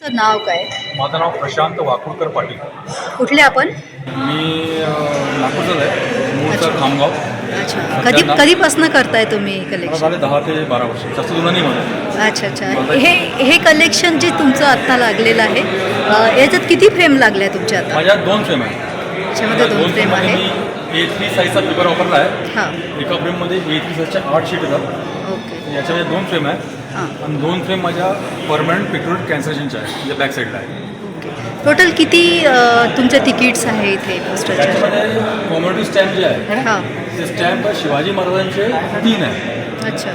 तुमचं नाव काय? माझं नाव प्रशांत वाकुळकर पाटील. कुठले आपण? मी अ, नागपूरचाच आहे. मूळचं खामगाव. अच्छा. कधी कधीपासून करताय तुम्ही मला कलेक्शन झाले दहा ते बारा वर्ष. जास्त जुनं नाही मला अच्छा अच्छा. हे हे कलेक्शन जे तुमचं आत्ता लागलेलं आहे अ, याच्यात किती फ्रेम लागल्या तुमच्या आता? माझ्या दोन फ्रेम आहे याच्यामध्ये दोन फ्रेम आहे मी ए थ्री साईजचा पेपर वापरला आहे. हां. एका फ्रेममध्ये ए थ्री साईजच्या आठ शीट येतात. ओके. याच्यामध्ये दोन फ्रेम आहे. आणि दोन फ्रेम माझ्या परमनंट पिक्टोरियल कॅन्सलेशनच्या आहे म्हणजे बॅक साईडला आहे टोटल किती तुमच्या तिकीट्स आहे इथे त्याच्यामध्ये कॉम्युनिटी स्टॅम्प जे आहे हां. ते स्टॅम्प शिवाजी महाराजांचे तीन आहे. अच्छा.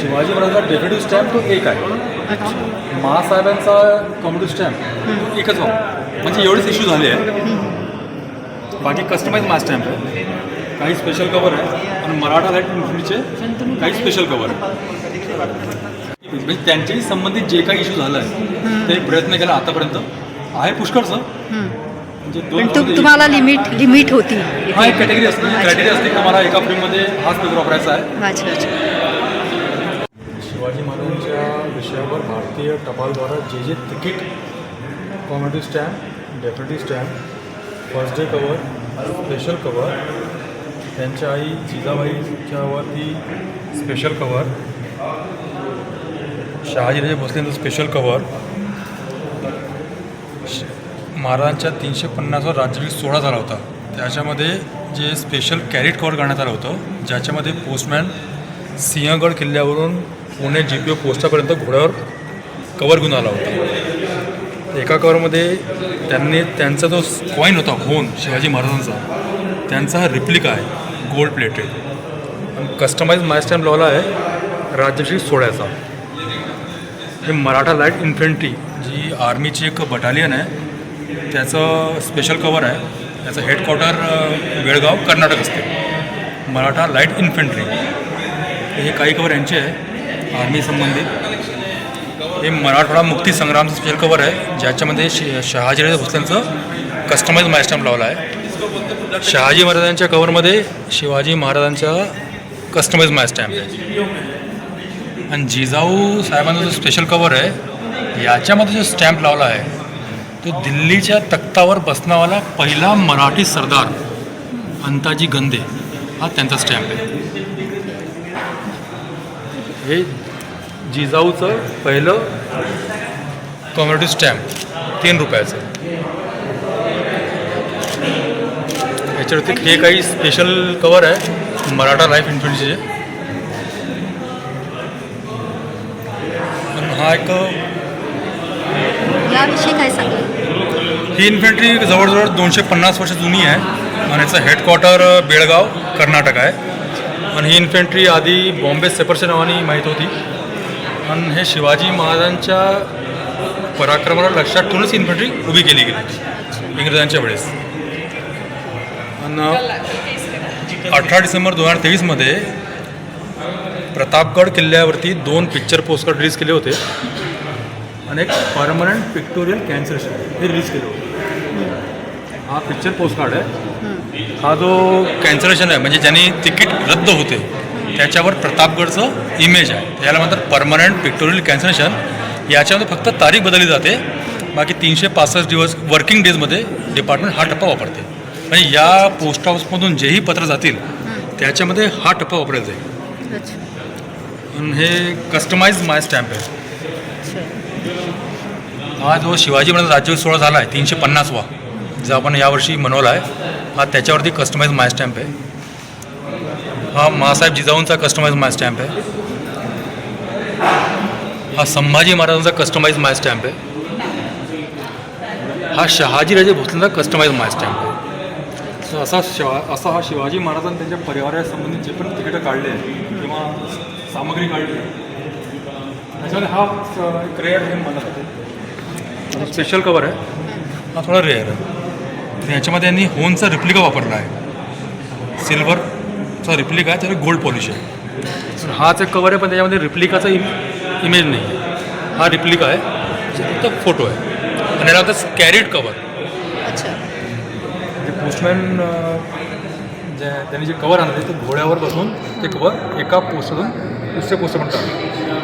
शिवाजी महाराजांचा डेकोरेटिव्ह स्टॅम्प तो एक आहे. अच्छा. महासाहेबांचा कॉम्युनिटी स्टॅम्प तो एकच वापर म्हणजे एवढेच इश्यू झाले आहे. बाकी कस्टमाइज मास स्टॅम्प आहे. काही स्पेशल कवर आहे. आणि मराठा लाइट इन्फिनिटीचे काही स्पेशल कवर आहे. म्हणजे त्यांच्याही संबंधित जे काही इश्यू झालं आहे ते प्रयत्न केला आतापर्यंत. आहे पुष्कळचं हम्म. म्हणजे पण दोन तुम्हाला लिमिट लिमिट होती. हा एक कॅटेगरी असते. क्रायटेरिया असते की मला एका फ्रेममध्ये हाच पेपर वापरायचा आहे. अच्छा अच्छा. शिवाजी महाराजांच्या विषयावर भारतीय टपालद्वारा जे जे तिकीट comedy stamp definitive stamp first day cover special cover त्यांच्या आई जिजाबाईच्यावरती स्पेशल कवर शहाजीराजे भोसलेंचं स्पेशल कवर श- महाराजांच्या तीनशे पन्नासवा राज्याभिषेक सोहळा झाला होता. त्याच्यामध्ये जे स्पेशल कॅरेट कवर करण्यात आलं होतं ज्याच्यामध्ये पोस्टमॅन सिंहगड किल्ल्यावरून पुणे जी पी ओ पोस्टापर्यंत घोड्यावर कवर घेऊन आला होता. एका कवरमध्ये त्यांनी त्यांचा जो कॉईन होता होन शिवाजी महाराजांचा त्यांचा रिप्लिका आहे gold plated customised my stamp लावला आहे राज्याभिषेक सोहळ्याचा. हे मराठा लाइट इन्फंट्री जी आर्मीची एक बटालियन आहे त्याचं स्पेशल कवर आहे. त्याचं हेडक्वार्टर बेळगाव कर्नाटक असते. Maratha light infantry. हे काही कवर यांचे आहे आर्मी संबंधित. हे मराठवाडा मुक्ती संग्रामचं स्पेशल कवर आहे ज्याच्यामध्ये शि शहाजीराजे भोसलेंचं कस्टमाइज मायस्टॅम्प लावला आहे. शहाजी महाराजांच्या कवरमध्ये शिवाजी महाराजांचा कस्टमाइज मायस्टॅम्प आहे. आणि जिजाऊ साहेबांचा जो स्पेशल कवर आहे याच्यामध्ये जो स्टॅम्प लावला आहे तो दिल्लीच्या तख्तावर बसणावाला पहिला मराठी सरदार अंताजी गंदे हा त्यांचा स्टॅम्प आहे. हे जिजाऊचं पहिलं कॉम्युनिटी स्टॅम्प तीन रुपयाचं. याच्यावरती हे काही स्पेशल कवर आहे मराठा लाईफ इन्फंट्रीचे हा एक याविषयी काय सांगाल? ही इन्फंट्री जवळजवळ दोनशे पन्नास वर्ष जुनी आहे. आणि याचं हेडक्वार्टर बेळगाव कर्नाटक आहे. आणि ही इन्फंट्री आधी बॉम्बे सेपरच्या नावाने माहीत होती. आणि हे शिवाजी महाराजांच्या पराक्रमाला लक्षात ठेवूनच इन्फंट्री उभी केली गेली इंग्रजांच्या वेळेस. आणि अठरा डिसेंबर दोन हजार तेवीसमध्ये प्रतापगड किल्ल्यावरती दोन पिक्चर पोस्टकार्ड रिलीज केले होते. आणि एक परमनंट पिक्टोरियल कॅन्सलेशन हे रिलीज केलं होतं. हा पिक्चर पोस्टकार्ड आहे. हा जो कॅन्सलेशन आहे म्हणजे ज्यांनी तिकीट रद्द होते त्याच्यावर प्रतापगडचं इमेज आहे. याला म्हणतात परमनंट पिक्टोरियल कॅन्सलेशन याच्यामध्ये फक्त तारीख बदलली जाते. बाकी तीनशे पासष्ट दिवस वर्किंग डेजमध्ये डिपार्टमेंट हा टप्पा वापरते. म्हणजे या पोस्ट ऑफिसमधून जेही पत्र जातील त्याच्यामध्ये हा टप्पा वापरला जाईल. हे कस्टमाइज माय स्टॅम्प आहे. हा जो शिवाजी महाराज राज्य सोहळा झाला आहे तीनशे पन्नासवा जो आपण यावर्षी मनवला आहे हा त्याच्यावरती कस्टमाइज माय स्टॅम्प आहे. हा महासाहेब जिजाऊंचा कस्टमाइज माय स्टॅम्प आहे. हा संभाजी महाराजांचा कस्टमाइज माय स्टॅम्प आहे. हा शहाजीराजे भोसलेंचा कस्टमाइज माय स्टॅम्प आहे. सो असा शिवा असा हा शिवाजी महाराजांनी त्यांच्या परिवारासंबंधित जे पण तिकीटं काढले किंवा सामग्री काढली. त्याच्यामध्ये हा एक रेअर हे मला. वाटते स्पेशल कवर आहे. हा थोडा रेअर आहे. याच्यामध्ये यांनी होनचा रिप्लिका वापरला आहे. सिल्वरचा रिप्लिका आहे त्याला गोल्ड पॉलिश आहे. हाच एक कवर आहे पण त्याच्यामध्ये रिप्लिकाचा इम इमेज नाही. आहे हा रिप्लिका आहे. त्याच्यात फक्त फोटो आहे. आणि याला होतं कॅरीड कवर अच्छा. जे पोस्टमॅन जे त्यांनी जे कवर आणलं ते घोड्यावर बसून ते कवर एका पोस्टमधून पुस्तक पोस्टमॅन म्हणतात.